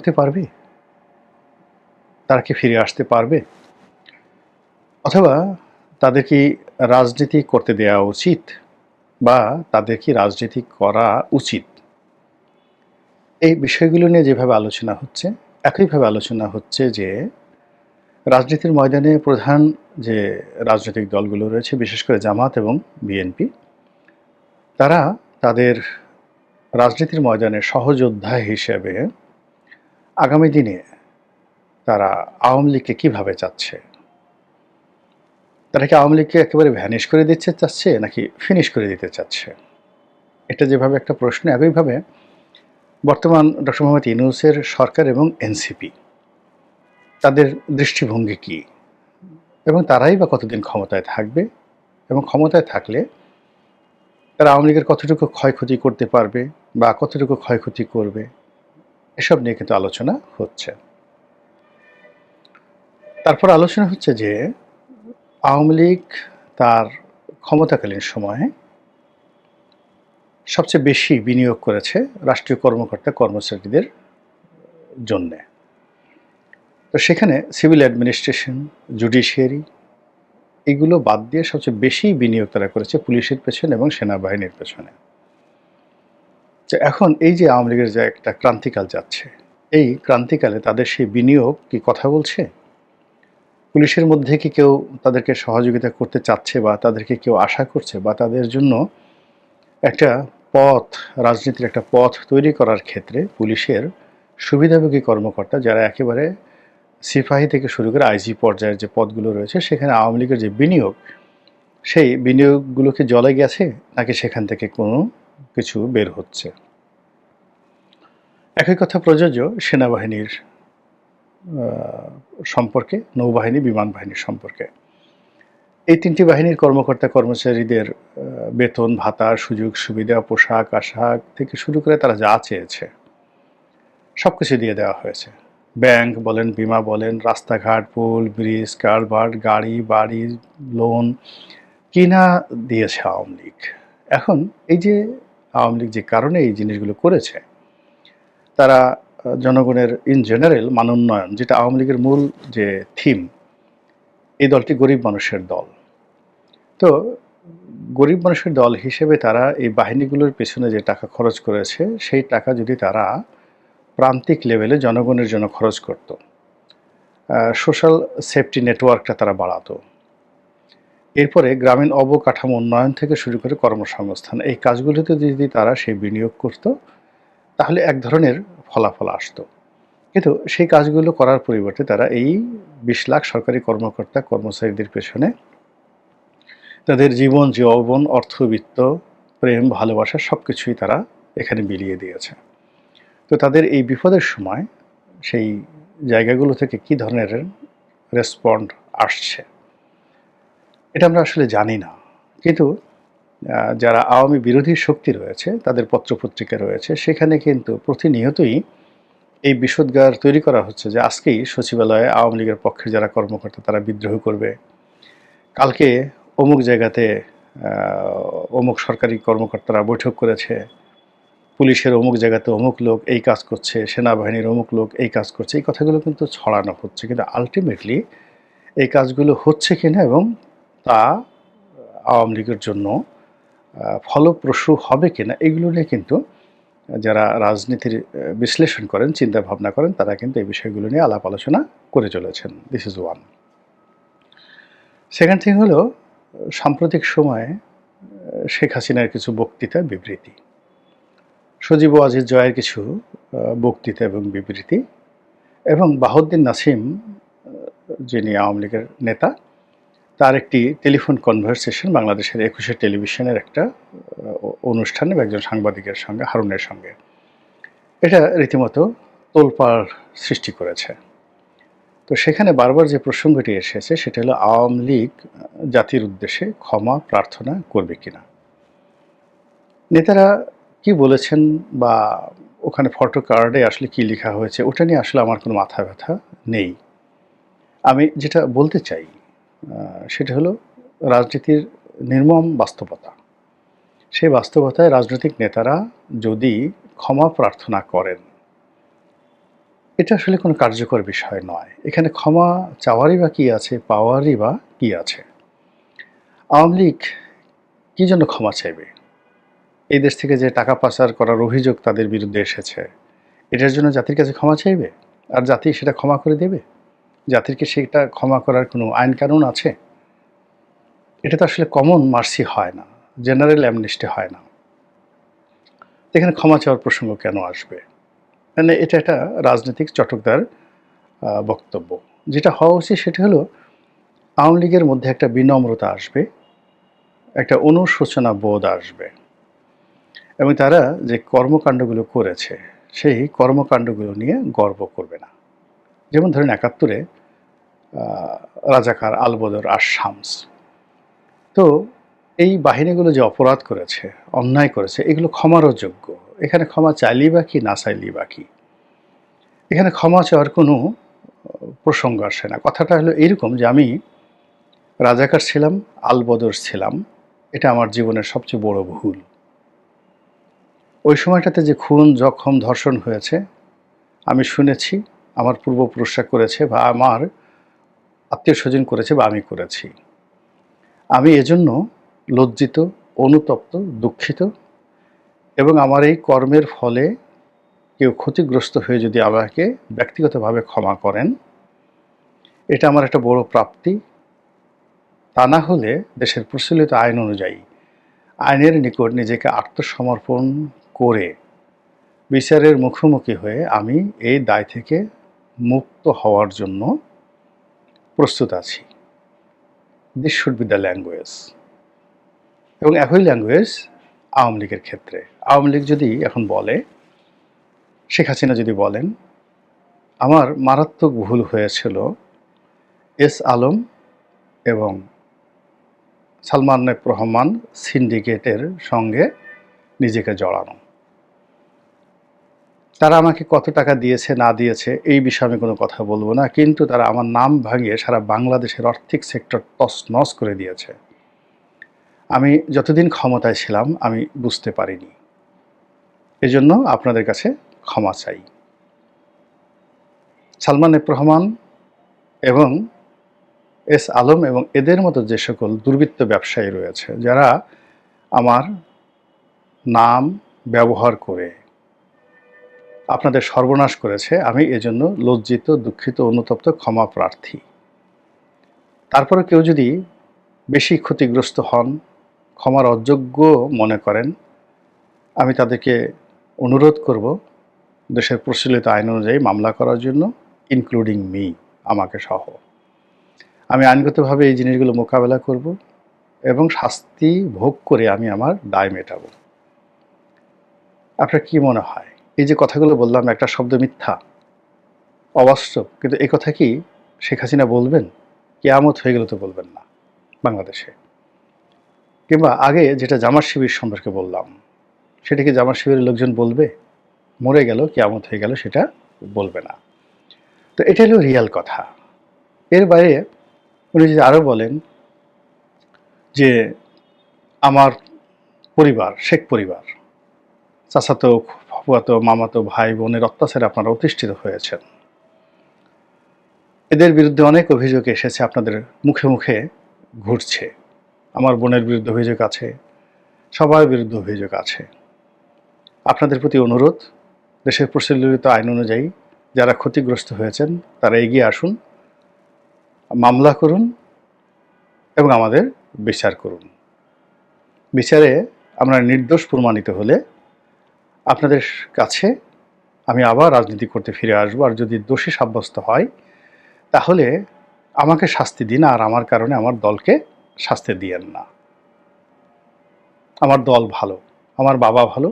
হতে পারবে? তারা কি ফিরে আসতে পারবে? অথবা তাদের কি রাজনীতি করতে দেওয়া উচিত? বা তাদের কি রাজনীতি করা উচিত? এই বিষয়গুলো নিয়ে যেভাবে আলোচনা হচ্ছে, একইভাবে আলোচনা হচ্ছে যে রাজনীতির ময়দানে প্রধান যে রাজনৈতিক দলগুলো রয়েছে, বিশেষ করে জামাত এবং বিএনপি, তারা তাদের রাজনীতির ময়দানে সহযোদ্ধা হিসেবে আগামী দিনে তারা আওয়ামী লীগকে কীভাবে চাচ্ছে? তারা কি আওয়ামী লীগকে একেবারে ভ্যানিশ করে দিচ্ছে চাচ্ছে নাকি ফিনিশ করে দিতে চাচ্ছে? এটা যেভাবে একটা প্রশ্ন একইভাবে বর্তমান ডক্টর মোহাম্মদ ইউনুসের সরকার এবং এনসিপি, তাদের দৃষ্টিভঙ্গি কী? এবং তারাই বা কতদিন ক্ষমতায় থাকবে? এবং ক্ষমতায় থাকলে তারা আওয়ামী লীগের কতটুকু ক্ষয়ক্ষতি করতে পারবে বা কতটুকু ক্ষয়ক্ষতি করবে? এসব নিয়ে কিন্তু আলোচনা হচ্ছে। তারপর আলোচনা হচ্ছে যে, আওয়ামী লীগ তার ক্ষমতাকালীন সময়ে সবচেয়ে বেশি বিনিয়োগ করেছে রাষ্ট্রীয় কর্মকর্তা কর্মচারীদের জন্যে। তো সেখানে সিভিল অ্যাডমিনিস্ট্রেশন, জুডিশিয়ারি এগুলো বাদ দিয়ে সবচেয়ে বেশি বিনিয়োগ তারা করেছে পুলিশের পেছনে এবং সেনাবাহিনীর পেছনে। তো এখন এই যে আওয়ামী লীগের যে একটা ক্রান্তিকাল যাচ্ছে, এই ক্রান্তিকালে তাদের সেই বিনিয়োগ কি কথা বলছে? পুলিশের মধ্যে কি কেউ তাদেরকে সহযোগিতা করতে চাচ্ছে বা তাদেরকে কেউ আশা করছে বা তাদের জন্য একটা পথ, রাজনীতির একটা পথ তৈরি করার ক্ষেত্রে পুলিশের সুবিধাভোগী কর্মকর্তা যারা একেবারে সিপাহী থেকে শুরু করে আইজি পর্যায়ের যে পদগুলো রয়েছে, সেখানে আওয়ামী লীগের যে বিনিয়োগ, সেই বিনিয়োগগুলোকে জলে গেছে নাকি সেখান থেকে কোনো কিছু বের হচ্ছে। একই কথা প্রযোজ্য সেনাবাহিনীর সম্পর্কে, নৌবাহিনী বিমান বাহিনীর সম্পর্কে। এই তিনটি বাহিনীর কর্মকর্তা, কর্মচারীদের বেতন, ভাতা, সুযোগ, সুবিধা, পোশাক, আশাক থেকে শুরু করে তারা যা চেয়েছে সব কিছু দিয়ে দেওয়া হয়েছে। ব্যাংক বলেন, বিমা বলেন, রাস্তাঘাট, পুল, ব্রিজ, কারবার, গাড়ি, বাড়ি, লোন, কিনা দিয়েছে আওয়ামী লীগ। এখন এই যে আওয়ামী লীগ যে কারণে এই জিনিসগুলো করেছে, তারা জনগণের ইন জেনারেল মানোন্নয়ন যেটা আওয়ামী লীগের মূল যে থিম এই দলটি গরিব মানুষের দল। তো, গরিব মানুষের দল হিসেবে তারা এই বাহিনীগুলোর পেছনে যে টাকা খরচ করেছে, সেই টাকা যদি তারা প্রান্তিক লেভেলে জনগণের জন্য খরচ করত সোশ্যাল সেফটি নেটওয়ার্কটা তারা বাড়াতো। এরপরে গ্রামীণ অবকাঠামো উন্নয়ন থেকে শুরু করে কর্মসংস্থান, এই কাজগুলিতে যদি তারা সেই বিনিয়োগ করত, তাহলে এক ধরনের ফলাফল আসতো। কিন্তু সেই কাজগুলো করার পরিবর্তে তারা এই বিশ লাখ সরকারি কর্মকর্তা, কর্মচারীদের পেছনে তাদের জীবন, যৌবন, অর্থবিত্ত, প্রেম, ভালোবাসা সব কিছুই তারা এখানে বিলিয়ে দিয়েছে। তো তাদের এই বিপদের সময় সেই জায়গাগুলো থেকে কি ধরনের রেসপন্ড আসছে? এটা আমরা আসলে জানি না। কিন্তু যারা আওয়ামী বিরোধী শক্তি রয়েছে, তাদের পত্রপত্রিকা রয়েছে, সেখানে কিন্তু প্রতিনিয়তই এই বিষোদ্গার তৈরি করা হচ্ছে যে আজকেই সচিবালয়ে আওয়ামী লীগের পক্ষে যারা কর্মকর্তা, তারা বিদ্রোহ করবে। কালকে অমুক জায়গাতে অমুক সরকারি কর্মকর্তারা বৈঠক করেছে। পুলিশের অমুক জায়গাতে অমুক লোক এই কাজ করছে, সেনাবাহিনীর অমুক লোক এই কাজ করছে, এই কথাগুলো কিন্তু ছড়ানো হচ্ছে। কিন্তু আলটিমেটলি এই কাজগুলো হচ্ছে কিনা এবং তা আওয়ামী লীগের জন্য ফলপ্রসূ হবে কিনা এগুলো নিয়ে কিন্তু যারা রাজনীতির বিশ্লেষণ করেন চিন্তা ভাবনা করেন, তারা কিন্তু এই বিষয়গুলো নিয়ে আলাপ আলোচনা করে চলেছেন। This is one second thing হলো, সাম্প্রতিক সময়ে শেখ হাসিনার কিছু বক্তৃতা, বিবৃতি। সজীব আজিজ জয়ের কিছু বক্তৃতা এবং বিবৃতি এবং বাহুদ্দিন নাসিম যিনি আওয়ামী লীগের নেতা তার একটি টেলিফোন কনভারসেশন বাংলাদেশের একুশে টেলিভিশনের একটা অনুষ্ঠানে একজন সাংবাদিকের সঙ্গে, হারুনের সঙ্গে। এটা রীতিমতো তোলপাড় সৃষ্টি করেছে। তো সেখানে বারবার যে প্রসঙ্গটি এসেছে, সেটা হলো আওয়ামী লীগ জাতির উদ্দেশ্যে ক্ষমা প্রার্থনা করবে কিনা। নেতারা কি বলেছেন বা ওখানে ফটো কার্ডে আসলে কি লেখা হয়েছে, ওটা নিয়ে আসলে আমার কোনো মাথা ব্যথা নেই। আমি যেটা বলতে চাই সেটা হলো রাজনীতির নির্মম বাস্তবতা। সেই বাস্তবতায় রাজনৈতিক নেতারা যদি ক্ষমা প্রার্থনা করেন, এটা আসলে কোনো কার্যকর বিষয় নয়। এখানে ক্ষমা চাওয়ারই বা কী আছে, পাওয়ারই বা কী আছে? আওয়ামী লীগ কী জন্য ক্ষমা চাইবে? এই দেশ থেকে যে টাকা পাচার করার অভিযোগ তাদের বিরুদ্ধে এসেছে, এটার জন্য জাতির কাছে ক্ষমা চাইবে? আর জাতি সেটা ক্ষমা করে দেবে? জাতির কি সেটা ক্ষমা করার কোনো আইন কানুন আছে? এটা তো আসলে কমন মার্সি হয় না জেনারেল অ্যামনিস্টি হয় না। এখানে ক্ষমা চাওয়ার প্রসঙ্গ কেন আসবে? মানে এটা একটা রাজনৈতিক চটকদার বক্তব্য। যেটা হওয়া উচিত সেটা হলো, আওয়ামী লীগের মধ্যে একটা বিনম্রতা আসবে, একটা অনুশোচনা বোধ আসবে। এবং তারা যে কর্মকাণ্ডগুলো করেছে, সেই কর্মকাণ্ডগুলো নিয়ে গর্ব করবে না। যেমন ধরেন একাত্তরে রাজাকার আলবদর আর শামস। তো এই বাহিনীগুলো যে অপরাধ করেছে, অন্যায় করেছে, এগুলো ক্ষমারও যোগ্য। এখানে ক্ষমা চাইলি বা কি, না চাইলি বা কি? এখানে ক্ষমা চাওয়ার কোনো প্রসঙ্গ আসে না। কথাটা হলো এরকম যে আমি রাজাকার ছিলাম, আলবদর ছিলাম। এটা আমার জীবনের সবচেয়ে বড় ভুল। ওই সময়টাতে যে খুন, জখম, ধর্ষণ হয়েছে, আমি শুনেছি। আমার পূর্বপুরুষরা করেছে বা আমার আত্মীয় স্বজন করেছে বা আমি করেছি। আমি এজন্য লজ্জিত, অনুতপ্ত, দুঃখিত এবং আমার এই কর্মের ফলে কেউ ক্ষতিগ্রস্ত হয়ে যদি আমাকে ব্যক্তিগতভাবে ক্ষমা করেন, এটা আমার একটা বড় প্রাপ্তি। তা না হলে দেশের প্রচলিত আইন অনুযায়ী আইনের নিকট নিজেকে আত্মসমর্পণ করে বিচারের মুখোমুখি হয়ে আমি এই দায় থেকে মুক্ত হওয়ার জন্য প্রস্তুত আছি। This should be the language এবং একই ল্যাঙ্গুয়েজ আওয়ামী লীগের ক্ষেত্রে। আওয়ামী লীগ যদি এখন বলে, শেখ হাসিনা যদি বলেন, আমার মারাত্মক ভুল হয়েছিল এস আলম এবং সালমান রহমান সিন্ডিকেটের সঙ্গে নিজেকে জড়ানো। তারা আমাকে কত টাকা দিয়েছে, না দিয়েছে, এই বিষয়ে আমি কোনো কথা বলব না। কিন্তু তারা আমার নাম ভাঙিয়ে সারা বাংলাদেশের আর্থিক সেক্টর তছনছ করে দিয়েছে। আমি যতদিন ক্ষমতায় ছিলাম, আমি বুঝতে পারিনি। এজন্য আপনাদের কাছে ক্ষমা চাই। সালমান রহমান এবং এস আলম এবং এদের মতো যে সকল দুর্বৃত্ত ব্যবসায়ী রয়েছে, যারা আমার নাম ব্যবহার করে আপনাদের সর্বনাশ করেছে। আমি এজন্য লজ্জিত, দুঃখিত, অনুতপ্ত, ক্ষমা প্রার্থী। তারপরে কেউ যদি বেশি ক্ষতিগ্রস্ত হন, ক্ষমার অযোগ্য মনে করেন, আমি তাদেরকে অনুরোধ করব দেশের প্রচলিত আইন অনুযায়ী মামলা করার জন্য ইনক্লুডিং মি আমাকে সহ। আমি আইনগতভাবে এই জিনিসগুলো মোকাবেলা করব এবং শাস্তি ভোগ করে আমি আমার দায় মেটাবো। আপনার কি মনে হয়? এই যে কথাগুলো বললাম, একটা শব্দ মিথ্যা, অবাস্তব, কিন্তু এই কথা কি শেখ হাসিনা বলবেন? কেয়ামত হয়ে গেলে তো বলবেন না বাংলাদেশে। কিংবা আগে যেটা জামার শিবির সম্পর্কে বললাম, সেটা কি জামার শিবিরের লোকজন বলবে? মরে গেল, কেয়ামত হয়ে গেল, সেটা বলবে না। তো এটা হলো রিয়াল কথা। এর বাইরে উনি যদি আরও বলেন যে আমার পরিবার, শেখ পরিবার, চাচাতো ফুয়াতো মামাতো ভাই বোনের অত্যাচারে আপনারা অতিষ্ঠিত হয়েছেন। এদের বিরুদ্ধে অনেক অভিযোগ এসেছে, আপনাদের মুখে মুখে ঘুরছে। আমার বোনের বিরুদ্ধে অভিযোগ আছে, সবার বিরুদ্ধে অভিযোগ আছে। আপনাদের প্রতি অনুরোধ, দেশের প্রচলিত আইন অনুযায়ী যারা ক্ষতিগ্রস্ত হয়েছেন, তারা এগিয়ে আসুন, মামলা করুন এবং আমাদের বিচার করুন। বিচারে আমরা নির্দোষ প্রমাণিত হলে আপনাদের কাছে আমি আবার রাজনীতি করতে ফিরে আসব, আর যদি দোষী সাব্যস্ত হয়, তাহলে আমাকে শাস্তি দিন, আর আমার কারণে আমার দলকে শাস্তি দিয়েন না। আমার দল ভালো, আমার বাবা ভালো,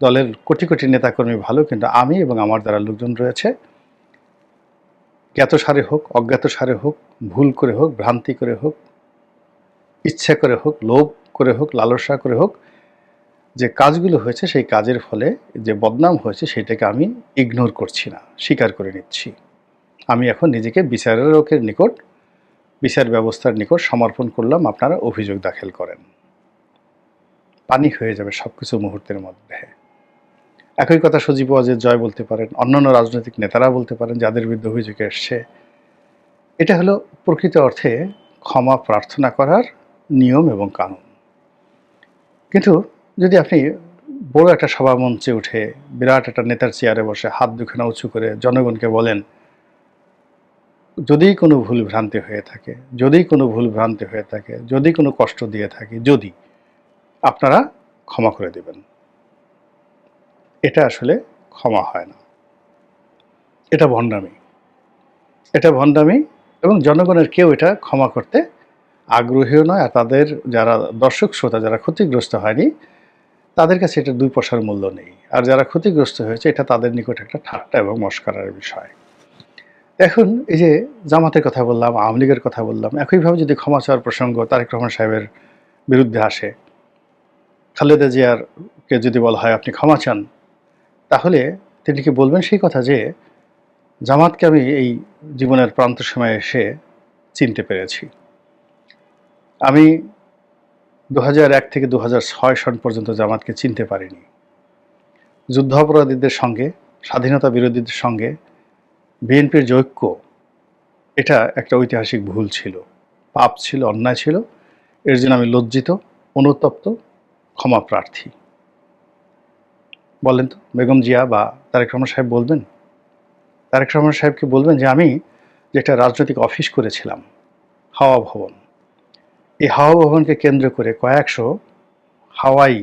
দলের কোটি কোটি নেতাকর্মী ভালো, কিন্তু আমি এবং আমার যারা লোকজন রয়েছে জ্ঞাত সারে হোক অজ্ঞাত সারে হোক, ভুল করে হোক, ভ্রান্তি করে হোক, ইচ্ছা করে হোক, লোভ করে হোক, লালসা করে হোক যে কাজগুলো হয়েছে সেই কাজের ফলে যে বদনাম হয়েছে সেটাকে আমি ইগনোর করছি না, স্বীকার করে নিচ্ছি। আমি এখন নিজেকে বিচারকের নিকট, বিচার ব্যবস্থার নিকট সমর্পণ করলাম, আপনারা অভিযোগ দাখিল করেন। পানি হয়ে যাবে সব কিছু মুহূর্তের মধ্যে। একই কথা সজীব ওয়াজেদ জয় বলতে পারেন, অন্যান্য রাজনৈতিক নেতারা বলতে পারেন, যাদের বিরুদ্ধে অভিযোগ এসছে। এটা হলো প্রকৃত অর্থে ক্ষমা প্রার্থনা করার নিয়ম এবং কানুন। কিন্তু যদি আপনি বড় একটা সভা মঞ্চে উঠে বিরাট একটা নেতার চেয়ারে বসে হাত দুখানা উঁচু করে জনগণকে বলেন, যদি কোনো ভুল ভ্রান্তি হয়ে থাকে, যদি কোনো ভুল ভ্রান্তি হয়ে থাকে, যদি কোনো কষ্ট দিয়ে থাকে, যদি, আপনারা ক্ষমা করে দেবেন। এটা আসলে ক্ষমা হয় না। এটা ভণ্ডামি। এটা ভণ্ডামি এবং জনগণের কেউ এটা ক্ষমা করতে আগ্রহীও নয়, আর তাদের যারা দর্শক, শ্রোতা যারা ক্ষতিগ্রস্ত হয়নি তাদের কাছে এটা দুই পয়সার মূল্য নেই। আর যারা ক্ষতিগ্রস্ত হয়েছে, এটা তাদের নিকট একটা ঠাট্টা এবং মস্কারার বিষয়। এখন এই যে জামাতের কথা বললাম, আওয়ামী লীগের কথা বললাম, একইভাবে যদি ক্ষমা চাওয়ার প্রসঙ্গ তারেক রহমান সাহেবের বিরুদ্ধে আসে, খালেদা জিয়ারকে যদি বলা হয় আপনি ক্ষমা চান, তাহলে তিনি কি বলবেন সেই কথা যে, জামাতকে আমি এই জীবনের প্রান্ত সময়ে এসে চিনতে পেরেছি। আমি দু থেকে দু হাজার ছয় সন পর্যন্ত জামাতকে চিনতে পারিনি। যুদ্ধাপরাধীদের সঙ্গে, স্বাধীনতা বিরোধীদের সঙ্গে বিএনপির যে ঐক্য, এটা একটা ঐতিহাসিক ভুল ছিল। পাপ ছিল, অন্যায় ছিল। এর জন্য আমি লজ্জিত, অনুতপ্ত, ক্ষমা প্রার্থী। বলেন তো, বেগম জিয়া বা তারেক রহমান সাহেব বলবেন? তারেক রহমান সাহেবকে বলবেন যে, আমি যেটা রাজনৈতিক অফিস করেছিলাম, হাওয়া ভবন এই হাওয়া ভবনকে কেন্দ্র করে কয়েকশো হাওয়াই